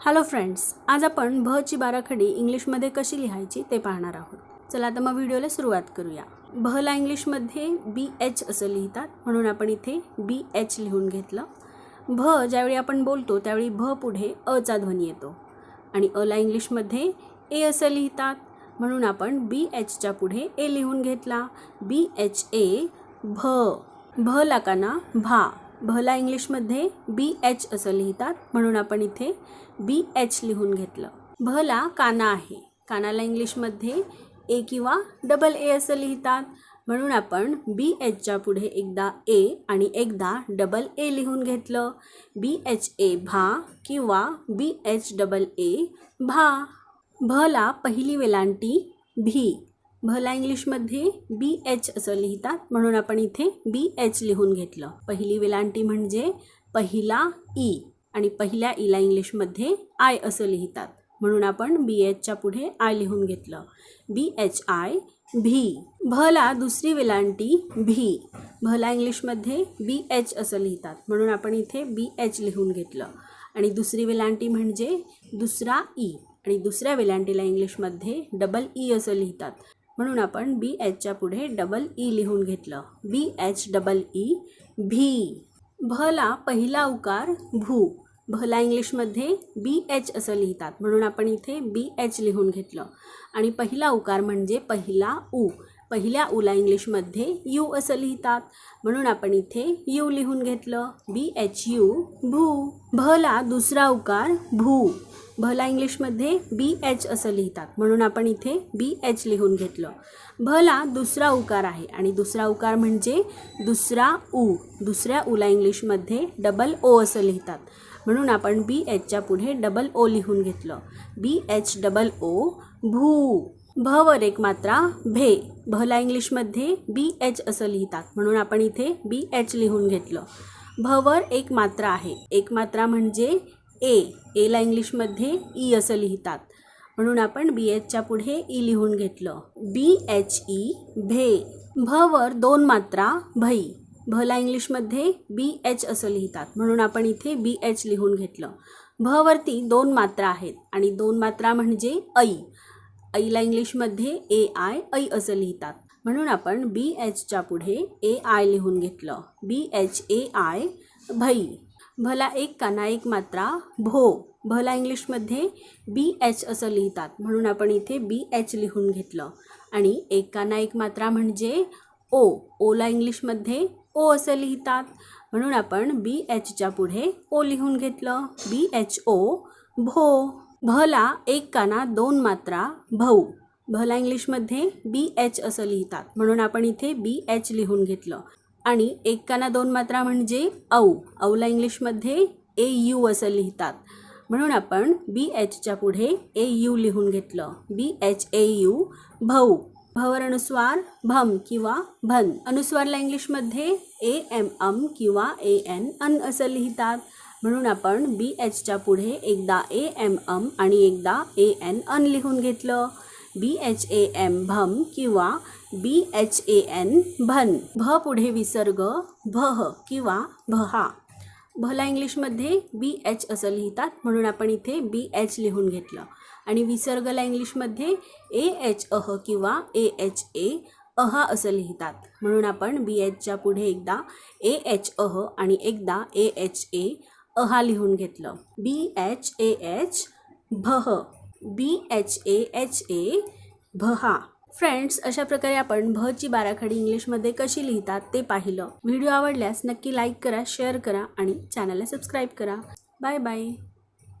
Hello friends आज आपण भ ची बाराखडी इंग्लिशमध्ये कशी लिहायची ते पाहणार आहोत. चला आता मग व्हिडिओला सुरुवात करूया. भला इंग्लिशमध्ये बी एच असं लिहितात म्हणून आपण इथे बी एच लिहून घेतलं. भ ज्यावेळी आपण बोलतो त्यावेळी भ पुढे अचा ध्वनी येतो. आणि अला इंग्लिशमध्ये ए असं लिहितात म्हणून आपण बी एचच्या पुढे ए लिहून घेतला. बी एच ए भ. भ लाकाना भा. भला इंग्लिशमध्ये बी एच असं लिहितात म्हणून आपण इथे बी एच लिहून घेतलं. भला काना आहे. कानाला इंग्लिशमध्ये ए किंवा डबल ए असं लिहितात म्हणून आपण बी एचच्या पुढे एकदा ए आणि एकदा डबल ए लिहून घेतलं. बी एच ए भा किंवा बी एच डबल ए भा. भला पहिली वेलांटी भी. भला इंग्लिशमध्ये बी एच असं लिहितात म्हणून आपण इथे बी एच लिहून घेतलं. पहिली वेलांटी म्हणजे पहिला ई आणि पहिल्या ईला इंग्लिशमध्ये आय असं लिहितात म्हणून आपण बी एचच्या पुढे आय लिहून घेतलं. बी एच आय भी भला दुसरी वेलांटी भी भला इंग्लिशमध्ये बी एच असं लिहितात म्हणून आपण इथे बी एच लिहून घेतलं. आणि दुसरी वेलांटी म्हणजे दुसरा ई आणि दुसऱ्या वेलांटीला इंग्लिशमध्ये डबल ई e असं लिहितात. म्हणून आपण बी एचच्या पुढे डबल ई e लिहून घेतलं. बी एच डबल ई भी भला पहिला उकार भू. भला इंग्लिशमध्ये बी एच असं लिहितात. म्हणून आपण इथे बी एच लिहून घेतलं. आणि पहिला उकार म्हणजे पहिला ऊ पहिल्या उला इंग्लिशमध्ये यू असं लिहितात. म्हणून आपण इथे यू लिहून घेतलं. बी एच यू भू. भला दुसरा उकार भू. भला इंग्लिशमध्ये बी एच असं लिहितात. म्हणून आपण इथे बी एच लिहून घेतलं. भला दुसरा उकार आहे. आणि दुसरा उकार म्हणजे दुसरा ऊ दुसऱ्या उला इंग्लिशमध्ये डबल ओ असं लिहितात. म्हणून आपण बी एचच्या पुढे डबल ओ लिहून घेतलं. बी एच डबल ओ भू. भवर एक मात्रा भे. भला इंग्लिशमध्ये बी एच असं लिहितात. म्हणून आपण इथे बी एच लिहून घेतलं. भवर एक मात्रा आहे. एक मात्रा म्हणजे ए एला इंग्लिशमध्ये ई असं लिहितात. म्हणून आपण बी एचच्या पुढे ई लिहून घेतलं. बी एच ई भे भवर दोन मात्रा भई. भला इंग्लिशमध्ये बी एच असं लिहितात. म्हणून आपण इथे बी एच लिहून घेतलं. भवरती दोन मात्रा आहेत आणि दोन मात्रा म्हणजे ऐ. ऐला इंग्लिशमध्ये ए आय ऐ असं लिहितात. म्हणून आपण बी एचच्या पुढे ए आय लिहून घेतलं. बी एच ए आय भई. भला एक काना एक मात्रा भो. भला इंग्लिशमध्ये बी एच असं लिहितात. म्हणून आपण इथे बी एच लिहून घेतलं. आणि एक काना एक मात्रा म्हणजे ओ. ओला इंग्लिशमध्ये ओ असं लिहितात. म्हणून आपण बी एचच्या पुढे ओ लिहून घेतलं. बी एच ओ भो. भला एक काना दोन मात्रा भाऊ भला इंग्लिशमध्ये बी एच असं लिहितात. म्हणून आपण इथे बी एच लिहून घेतलं. आणि एक काना दोन मात्रा म्हणजे औ. औला इंग्लिशमध्ये ए यू असं लिहितात. म्हणून आपण बी एचच्या पुढे ए यू लिहून घेतलं. बी एच ए यू भाऊ. भवर अनुस्वार भम किंवा भन. अनुस्वारला इंग्लिशमध्ये ए एम अम किंवा ए एन अन असं लिहितात. म्हणून आपण बी एचच्या पुढे एकदा ए एम अम आणि एकदा ए एन अन लिहून घेतलं. बी एच ए एम भम किंवा बी एच ए एन भन. भ पुढे विसर्ग भह किंवा भहा भला इंग्लिशमध्ये बी एच असं लिहितात म्हणून आपण इथे बी एच लिहून घेतलं. आणि विसर्गला इंग्लिशमध्ये ए एच अह किंवा ए एच ए अहा असं लिहितात. म्हणून आपण बी एचच्या पुढे एकदा ए एच अह आणि एकदा ए एच ए अहा लिहून घेतलं. B H A H भह B H A H A भहा friends अशा प्रकारे आपण भची बाराखडी इंग्लिशमध्ये कशी लिहितात ते पाहिलं. व्हिडिओ आवडल्यास नक्की लाईक करा शेअर करा आणि चॅनलला सबस्क्राईब करा. Bye bye